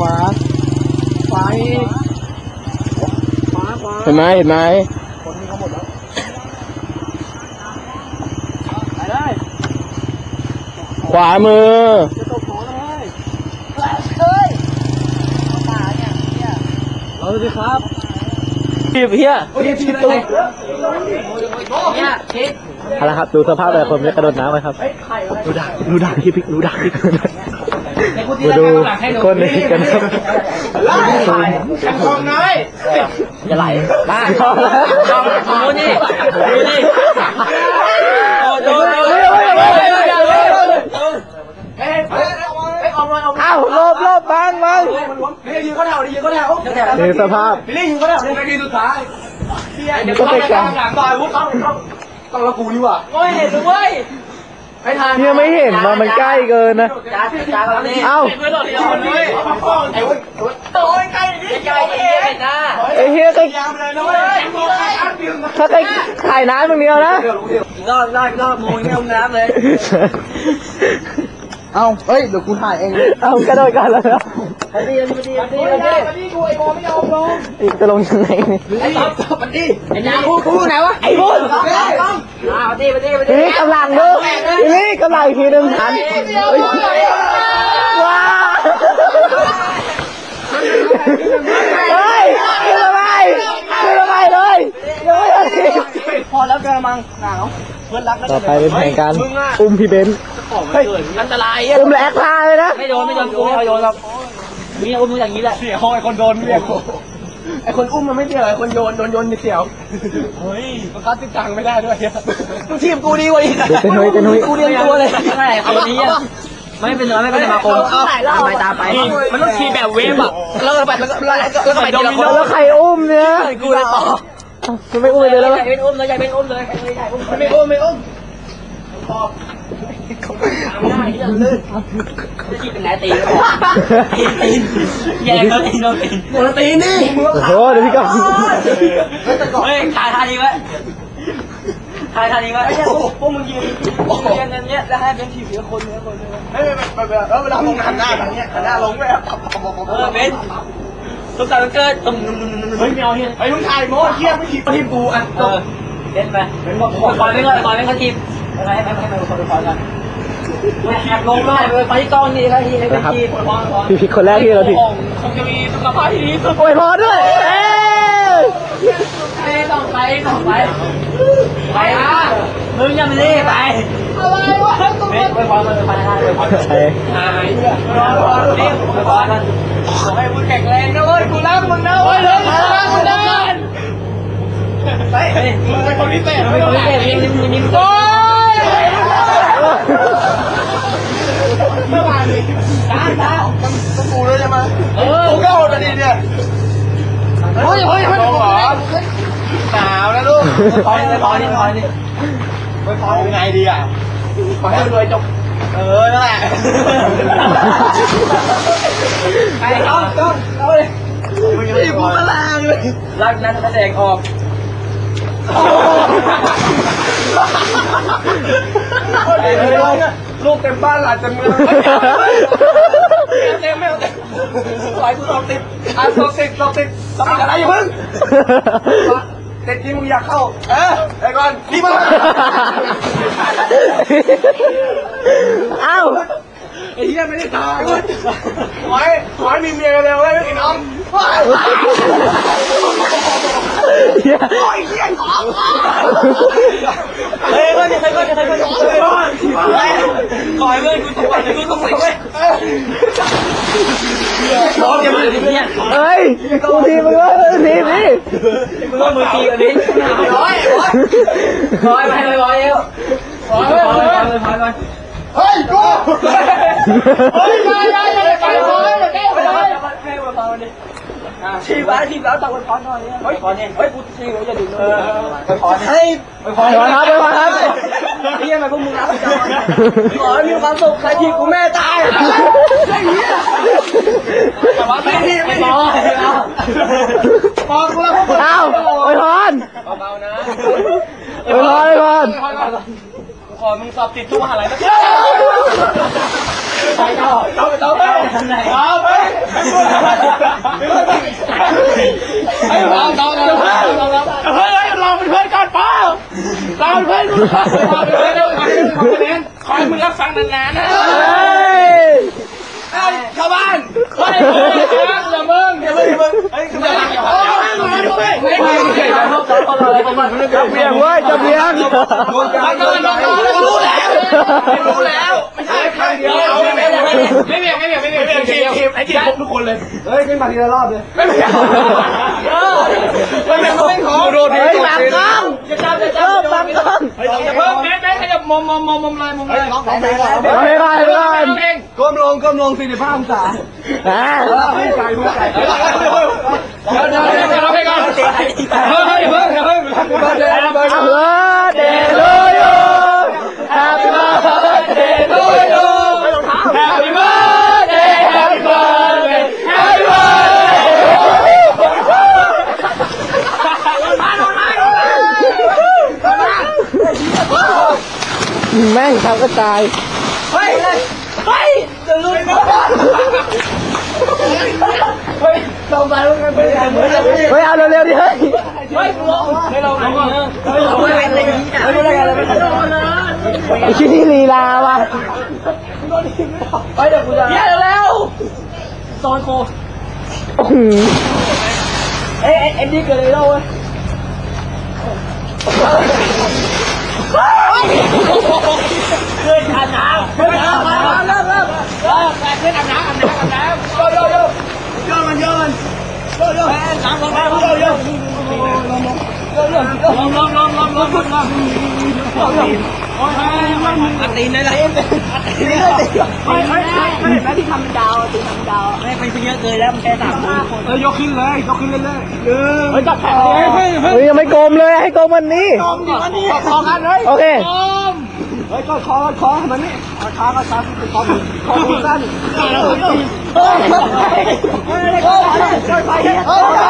ขวาขวาอีกขวาขวาเห็นไหมเห็นไหมคนนี้เขาหมดแล้วไปได้ขวามือจะตกหัวเลยเอาสิครับพี่เพี้ยพี่พี่ตุ้มเนี่ยคิดเอาละครับ ดูสภาพแบบผมจะกระโดดน้ำไหมครับดูด่าดูด่าพี่พิกดูด่าพี่ มาดูคนนคลิปกันครับจังทองน้อยจะไหลบ้าดูนี่ดูนี่ดูดูเฮ้ยเฮ้ยเฮ้ยออาลบลบบังบังมันล้วงนี่ยืนเขาแถวดิยืนเขาแถวดูสภาพพี่ลี่ยืนเขาแถวนี่นาทีสุดท้ายเดี๋ยวต้องไปกลางหลังต่อยวุ้นต้องต้องต้องละกูนี่ว่ะโอ้ยเห็นเว้ย ไม่ทันเนี่ยไม่เห็นว่ามันใกล้เกินนะจ้าจ้าแล้วนี่เอ้าเพื่อนเราเดียวเลยไอ้เว้ยโอ้ยใกล้ดิใกล้ๆเห็นหน้าไอ้เฮียก็ยามเลยนะเว้ยอันเดียวนะถ้าใครขายน้ำอย่างเดียวนะอีกรอบอีกรอบอีกรอบโมยไม่เอาน้ำเลยเอาเฮ้ย เดี๋ยวกูถ่ายเอง เอากระโดดกันแล้วนะไปดีไปดีไปดีไม่ไปได้ดีมาดิกูไอ้โบไม่ยอมลงอีกจะลงยังไงเนี่ยไอ้ต๊อบต๊อบมันดิไอ้น้ำกูกูไหนวะ ไอ้บุญ อ่าไปดีไปดีไปดีพี่กำลังดูพี่กำลังอีกทีหนึ่งทันเฮ้ยว้าเฮ้ยขึ้นทำไมขึ้นทำไมเลยยังไม่ทันทีพอแล้วกระมังหนาวเพื่อนรักนะต่อไปเป็นแผนการอุ้มพี่เบนซ์อันตรายอุ้มแลกพาเลยนะ ไม่โดนไม่โดนกูไม่โดนหรอกมีอุ้มมึงอย่างนี้แหละ เสียวไอ้คนโดนเรียก ไอ้คนอุ้มมันไม่เสียวไอ้คนโยนโดนโยนมีเสียวเฮ้ยมันคัดติดตังค์ไม่ได้ด้วยมึงทีมกูดีกว่าอีกเดี๋ยวเป็นนุ้ยเป็นนุ้ย กูเรียนตัวเลยไม่คนนี้ไม่เป็นไรไม่เป็นสมาคมตามไปตามไปมันต้องทีแบบเวฟอะแล้วก็ไปแล้วก็แล้วก็ไปทีละคนแล้วใครอุ้มเนี่ยกูเลยต่อมันไม่อุ้มเลยแล้วใหญ่เป็นอุ้มเลยใหญ่เป็นอุ้มเลยใหญ่อุ้มไม่อุ้ม ไม่อุ้มจะจีเป็นไหนตีตีแย่ก็ตีโดนตีโดนตีนี่โอ้โหเดี๋ยวพี่ก่อนเฮ้ยถ่ายท่านี้ไว้ถ่ายท่านี้ไว้พวกมึงยืนยืนอย่างเงี้ยแล้วให้เป็นทีมเดียวคนเดียวคนเดียวไม่ไม่ไม่เออเวลาลงหันหน้าแบบนี้หันหน้าลงไปเออเป็นตุ๊กตาเกิดตุ้มเฮ้ยไม่เอาเฮียไอ้ลุงชายโม้เฮียไม่ทีทีมกูอะเออเล่นไปเป็นบอลบอลไม่ก็บอลไม่ก็ทีมอะไรให้ให้ให้มันคนละคนกัน แอบลงได้เลยไปกล้องนี่แล้วทีเป็นทีมบอลบอลพี่พิกคนแรกที่เราถึงคงจะมีสุขภาพที่ดีสุดโอ้ยพอด้วยเอ้ยไปต้องไปต้องไปไปอะมึงยังไม่รีบไปอะไรวะเฮ้ยไปบอลมันไปได้ไปบอลใช่หายไปบอลรีบไปบอลมันขอให้มึงแข็งแรงนะเว้ยกูรักมึงนะเว้ยเลยกูรักมึงนะเฮ้ยมึงเป็นคนพิเศษมึงเป็นคนพิเศษยิ้มยิ้มยิ้มโอ้ย เมื่อวานนี้จ้าจ้าต้องกูเลยใช่ไหมเออกูก็โหดดีเนี่ยเฮ้ยเฮ้ยเฮ้ยหรอหนาวนะลูกพอนี่พอนี่พอนี่ไม่พอยังไงดีอะขอให้รวยจบเออนั่นแหละไปต้องต้องเอาเลยนี่กูกำลังเลยรักนั้นแสดงออก ลูกเต็มบ้านหลานเต็มเมืองเต็มไม่เอาเต็มให้กูสอบติดอะสอบติดสอบติดสอบติดอะไรอย่าเพิ่งเติดที่มึงอยากเข้า เออไอ้ก่อนนี่มาเอ้าไอ้เหี้ยไม่ได้ตายเว้ยขอให้อให้มีเมียเร็วเลยไอ้น้องเหี้ยโอ้เหี้ยหอยเพื่อนใครเพื่อนใครเพื่อนขอให้เพื่อนกูถูกวันกูต้องไปเว้ย น้อง อย่ามาเนี่ยเฮ้ยกูทีมึงว่าทีมนี่มึงว่ามือตีกันดิร้อยร้อยคอยไปเลยคอยเอวคอยคอยคอยค เฮ้ยกูเฮ้ยอย่าอย่าอย่าไอ้เลยให้มาฟังดิทีมแล้วทีมแล้วกวันกูมึงเลยไปพรเนี่ยเฮ้ยไปพรไปครับไปครับไอ้ยังพวกมึงรักกันขอให้มีความสุขใครทีมกูแม่ตายไอ้เหี้ยแต่ว่าไม่ทีไม่พอปองกูแล้วพวกมึงเอ้าโอ้ยพรเบาๆนะโอ้ยพรโอ้ยพรขอมึงสอบติดทุกมหาลัยนะไปต่อเอาไปเอาไปเอาไปไอ้เราเราเราเราเรา เฮ้ยลองเป็นเพื่อนก่อนป้าลองเป็นเพื่อนก่อน คอยมึงรับฟังนานๆนะไอ้ชาวบ้านคอยมึงอย่ามึงอย่ามึงเฮ้ยคุณจะมาอย่าโอ้ยมาด้วยไม่ไม่ไม่ไม่จับเบียงเว้ยจับเบียงโดนจับโดนจับรู้แล้วรู้แล้วไม่ใช่ครั้งเดียวไม่เบี่ยงไม่เบี่ยงไม่เบี่ยง ไม่เบี่ยงไม่เบี่ยงทีมไอ้ทีมทุกคนเลย เฮ้ยขึ้นมาทีละรอบเลย ไม่ไม่ไม่ไม่ไม่ขอโดนเฮ้ยบังกล้องจะจับจะจัเริ่บมบังกล้องอย่าเพิ่มแม่แม่ขยับมมมมมเลยมเลยร้องเพลงก่อนเอาให้ได้ให้ได้เพลงก้มลงก้มลง45องศาอ่าผู้ไก่ผู้ไก่เดี๋ยวเดี๋ยวเดี๋ยวเดี๋ยวเราเพลงก่อนเฮ้ยเพิ่งเพิ่งเดินเดินเบิร์ดเดย์ทูยูแฮปปี้เบิร์ดเดย์ทูยู แฮปปี้เบิร์ดเดย์แฮปปี้เบิร์ดเดย์แฮปปี้เบิร์ด แม่ง ทำก็ตาย เฮ้ย เฮ้ยจะลุ้นเฮ้ยลงไปลงไปไปเหมือนจะเฮ้ย เอาเร็วๆดิเฮ้ย เฮ้ยลงไม่ลงลงก่อนเฮ้ยลงไปอะไรอย่างนี้ไม่ได้อะไรไม่ได้เลยไอชิ้นนี่ลีลาว่ะเฮ้ยเดี๋ยวกูจะเย้แล้วโซนโคโอ้โหเอ้ยเอ็นดี้เกิดอะไรแล้วเว้ยเกิดอาบน้ำเกิดอาบน้ำเริ่มเริ่มเริ่มเกิดอาบน้ำอาบน้ำอาบน้ำโยโยโยโยมันโยมันโยโยน้ำลงน้ำโยโยลงลงลงลงลงลงลงอัดตีนเลยล่ะอัดตีนเลยไม่ไม่ไม่ไม่เห็นไหมที่ทำดาวตีทำดาวไม่ไปเยอะเกินแล้วมันแค่สามคนเฮ้ยยกขึ้นเลยยกขึ้นเรื่อยๆหนึ่งเฮ้ยจับแขนเลยเฮ้ยเฮ้ยยังไม่โกมเลยให้โกมวันนี้คอกันเลยโอเค เฮ้ยก็คอคอมันนี่คอก็ชัดคอคอสั้นเฮ้ย